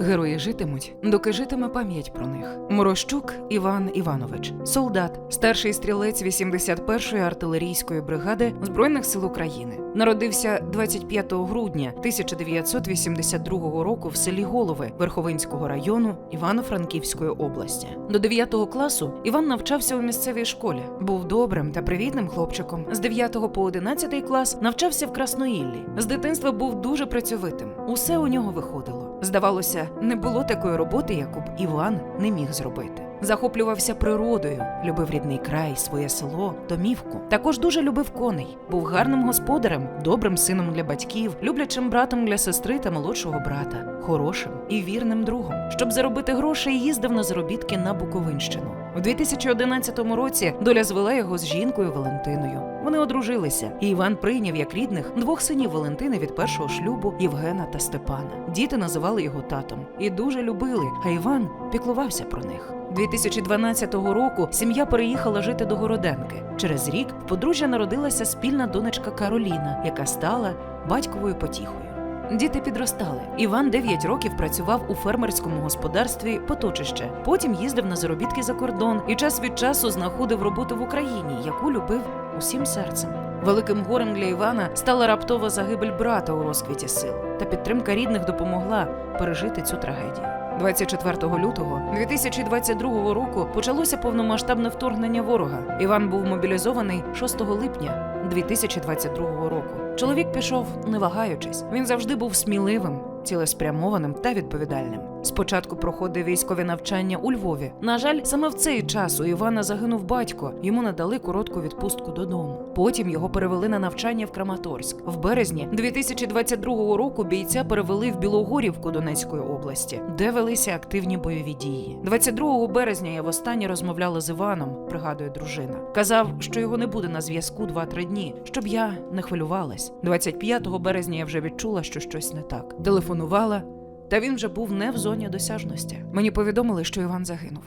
Герої житимуть, доки житиме пам'ять про них. Морощук Іван Іванович, солдат, старший стрілець 81-ї артилерійської бригади Збройних сил України. Народився 25 грудня 1982 року в селі Голови Верховинського району Івано-Франківської області. До 9 класу Іван навчався у місцевій школі. Був добрим та привітним хлопчиком. З 9 по 11 клас навчався в Красноїллі. З дитинства був дуже працьовитим. Усе у нього виходило. Здавалося, не було такої роботи, яку б Іван не міг зробити. Захоплювався природою, любив рідний край, своє село, домівку. Також дуже любив коней, був гарним господарем, добрим сином для батьків, люблячим братом для сестри та молодшого брата, хорошим і вірним другом. Щоб заробити грошей, їздив на заробітки на Буковинщину. У 2011 році доля звела його з жінкою Валентиною. Вони одружилися, і Іван прийняв як рідних двох синів Валентини від першого шлюбу Євгена та Степана. Діти називали його татом і дуже любили, а Іван піклувався про них. 2012 року сім'я переїхала жити до Городенки. Через рік в подружжя народилася спільна донечка Кароліна, яка стала батьковою потіхою. Діти підростали. Іван 9 років працював у фермерському господарстві Поточище. Потім їздив на заробітки за кордон і час від часу знаходив роботу в Україні, яку любив усім серцем. Великим горем для Івана стала раптова загибель брата у розквіті сил, та підтримка рідних допомогла пережити цю трагедію. 24 лютого 2022 року почалося повномасштабне вторгнення ворога. Іван був мобілізований 6 липня 2022 року. Чоловік пішов, не вагаючись. Він завжди був сміливим, цілеспрямованим та відповідальним. Спочатку проходив військові навчання у Львові. На жаль, саме в цей час у Івана загинув батько. Йому надали коротку відпустку додому. Потім його перевели на навчання в Краматорськ. В березні 2022 року бійця перевели в Білогорівку Донецької області, де велися активні бойові дії. 22 березня я востаннє розмовляла з Іваном, пригадує дружина. Казав, що його не буде на зв'язку 2-3 дні, щоб я не хвилювалась. 25 березня я вже відчула, що щось не так. Телефонувала, та він вже був не в зоні досяжності. Мені повідомили, що Іван загинув.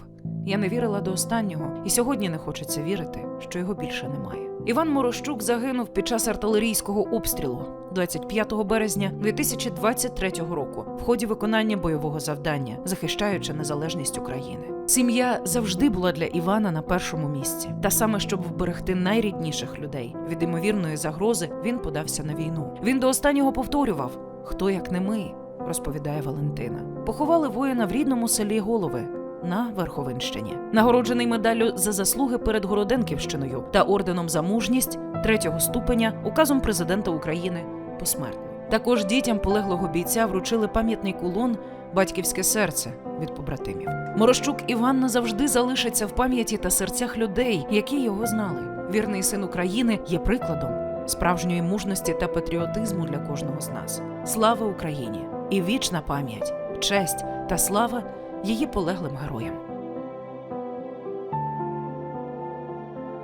Я не вірила до останнього, і сьогодні не хочеться вірити, що його більше немає. Іван Морощук загинув під час артилерійського обстрілу 25 березня 2023 року в ході виконання бойового завдання, захищаючи незалежність України. Сім'я завжди була для Івана на першому місці, та саме щоб вберегти найрідніших людей від імовірної загрози, він подався на війну. Він до останнього повторював: хто як не ми, розповідає Валентина. Поховали воїна в рідному селі Голови на Верховинщині, нагороджений медаллю за заслуги перед Городенківщиною та орденом за мужність третього ступеня указом президента України посмертно. Також дітям полеглого бійця вручили пам'ятний кулон Батьківське серце від побратимів. Морощук Іван назавжди залишиться в пам'яті та серцях людей, які його знали. Вірний син України є прикладом справжньої мужності та патріотизму для кожного з нас. Слава Україні! І вічна пам'ять, честь та слава її полеглим героям.